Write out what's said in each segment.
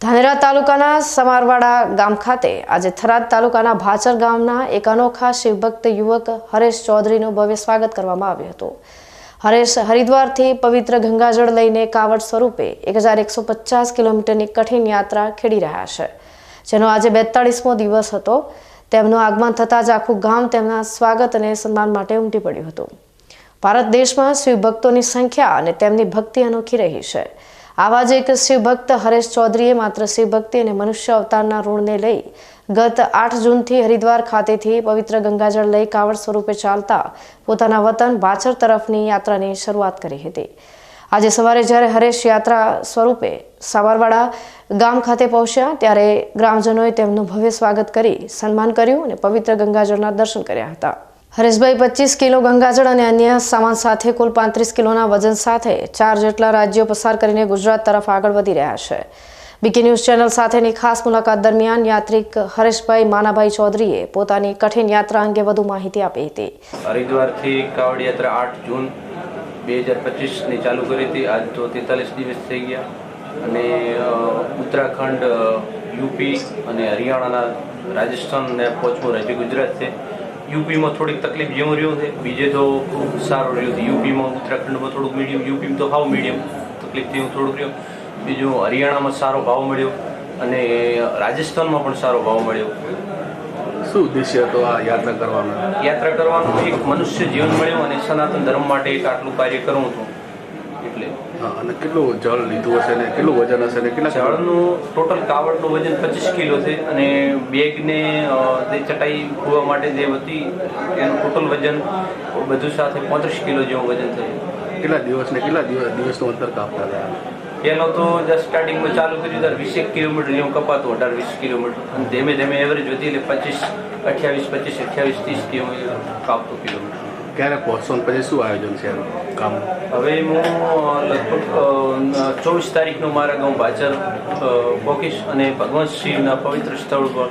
ધાનેરા તાલુકાના સમારવાડા ગામ ખાતે આજે થરાદ તાલુકાના ભાચર ગામના એક અનોખા શિવભક્ત યુવક હરેશ ચૌધરીનું ભવ્ય સ્વાગત કરવામાં આવ્યું હતું. હરેશ હરિદ્વારથી પવિત્ર ગંગાજળ લઈને કાવડ સ્વરૂપે એક હજાર એકસો પચાસ કિલોમીટરની કઠિન યાત્રા ખેડી રહ્યા છે. જેનો આજે બેતાળીસમો દિવસ હતો. તેમનું આગમન થતાં જ આખું ગામ તેમના સ્વાગત અને સન્માન માટે ઉમટી પડ્યું હતું. ભારત દેશમાં શિવભક્તોની સંખ્યા અને તેમની ભક્તિ અનોખી રહી છે. આવા જ એક શિવભક્ત હરેશ ચૌધરીએ માત્ર શિવભક્તિ અને મનુષ્ય અવતારના ઋણને લઈ ગત આઠ જૂનથી હરિદ્વાર ખાતેથી પવિત્ર ગંગાજળ લઈ કાવડ સ્વરૂપે ચાલતા પોતાના વતન બાછર તરફની યાત્રાની શરૂઆત કરી હતી. આજે સવારે જ્યારે હરેશ યાત્રા સ્વરૂપે સાવરવાડા ગામ ખાતે પહોંચ્યા ત્યારે ગ્રામજનોએ તેમનું ભવ્ય સ્વાગત કરી સન્માન કર્યું અને પવિત્ર ગંગાજળના દર્શન કર્યા હતા. હરેશભાઈ પચીસ કિલો ગંગાજળ અને અન્ય સામાન સાથે કુલ પાંત્રીસ કિલોના વજન સાથે ચાર જેટલા રાજ્યો પસાર કરીને ગુજરાત તરફ આગળ વધી રહ્યા છે. બીકે ન્યૂઝ ચેનલ સાથેની ખાસ મુલાકાત દરમિયાન યાત્રિક હરેશભાઈ માનાભાઈ ચૌધરીએ પોતાની કઠિન યાત્રા અંગે વધુ માહિતી આપી હતી. હરિદ્વારથી કાવડ યાત્રા આઠ જૂન બે હજાર પચીસની ચાલુ કરી હતી. આજ તો તેતાલીસ દિવસ થઈ ગયા. અને ઉત્તરાખંડ યુપી અને હરિયાણાના રાજસ્થાનને પહોંચવું રાજ્ય ગુજરાત છે. યુપીમાં થોડીક તકલીફ જેવું રહ્યું છે. બીજે તો ખૂબ સારું રહ્યું છે. યુપીમાં ઉત્તરાખંડમાં થોડુંક મીડિયમ યુપીમાં તો હાવ મીડિયમ તકલીફ જેવું થોડુંક રહ્યું. બીજું હરિયાણામાં સારો ભાવ મળ્યો અને રાજસ્થાનમાં પણ સારો ભાવ મળ્યો. શું ઉદ્દેશ્ય હતો આ યાત્રા કરવાનો? યાત્રા કરવાનું એક મનુષ્ય જીવન મળ્યું અને સનાતન ધર્મ માટે એક આટલું કાર્ય કરું છું એટલે. હા, અને કેટલું જળ લીધું હશે ને કેટલું વજન હશે ને કેટલા જળનું ટોટલ કાવડનું વજન પચીસ કિલો છે અને બેગને જે ચટાઈ ખોવા માટે જે હતી એનું ટોટલ વજન બધું સાથે પાંત્રીસ કિલો જેવું વજન થયું. કેટલા દિવસ ને કેટલા દિવસ દિવસનું અંતર કાપતા હતા? પહેલો તો જસ્ટ સ્ટાર્ટિંગમાં ચાલુ કર્યું ત્યારે વીસેક કિલોમીટર જેવું કપાતું અઢાર વીસ કિલોમીટર. અને ધીમે ધીમે એવરેજ વધી એટલે પચીસ અઠ્યાવીસ પચીસ અઠ્યાવીસ ત્રીસ કિલોમીટર કાપતું કિલોમીટર. ક્યારે પહોંચશો પછી શું આયોજન છે આનું કામનું હવે હું લગભગ ચોવીસ તારીખનું મારા ગામ ભાચર અ, પોકીશ અને ભગવાન શિવના પવિત્ર સ્થળ પર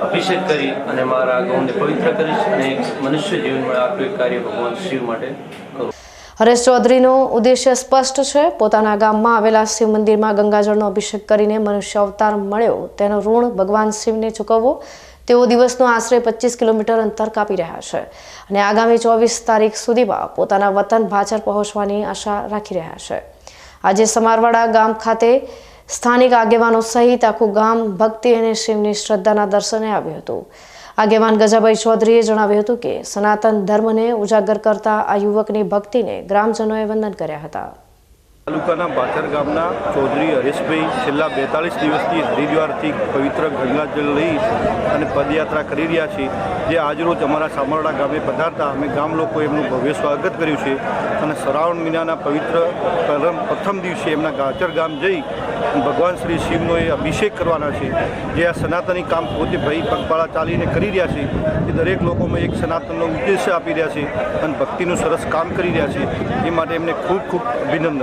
અભિષેક કરી અને મારા ગામને પવિત્ર કરીશ અને મનુષ્ય જીવનમાં આટલું એક કાર્ય ભગવાન શિવ માટે હરેશ ચૌધરીનો ઉદ્દેશ્ય સ્પષ્ટ છે. પોતાના ગામમાં આવેલા શિવ મંદિરમાં ગંગાજળનો અભિષેક કરીને મનુષ્ય અવતાર મળ્યો. તેનો ઋણ ભગવાન શિવને ચૂકવવો. તેઓ દિવસનો આશરે પચીસ કિલોમીટર અંતર કાપી રહ્યા છે અને આગામી ચોવીસ તારીખ સુધીમાં પોતાના વતન ભાચર પહોંચવાની આશા રાખી રહ્યા છે. આજે સમારવાડા ગામ ખાતે સ્થાનિક આગેવાનો સહિત આખું ગામ ભક્તિ અને શિવની શ્રદ્ધાના દર્શને આવ્યું હતું. આગેવાન ગજાભાઈ ચૌધરીએ જણાવ્યું હતું કે, સનાતન ધર્મને ઉજાગર કરતા આ યુવકની ભક્તિને ગ્રામજનોએ વંદન કર્યા હતા. તાલુકાના ભાચર ગામના ચૌધરી હરેશભાઈ છેલ્લા બેતાળીસ દિવસથી હરિદ્વારથી પવિત્ર ગંગાજળ લઈ અને પદયાત્રા કરી રહ્યા છે. જે આજરોજ અમારા સામરડા ગામે પધારતા અમે ગામ લોકો એમનું ભવ્ય સ્વાગત કર્યું છે અને શ્રાવણ મહિનાના પવિત્ર પ્રથમ દિવસે એમના ગાચર ગામ જઈ ભગવાન શ્રી શિવનો એ અભિષેક કરવાના છે. જે આ સનાતની કામ પોતે ભાઈ પગપાળા ચાલીને કરી રહ્યા છે. એ દરેક લોકોમાં એક સનાતનનો ઉદ્દેશ્ય આપી રહ્યા છે અને ભક્તિનું સરસ કામ કરી રહ્યા છે. એ માટે એમને ખૂબ ખૂબ અભિનંદન.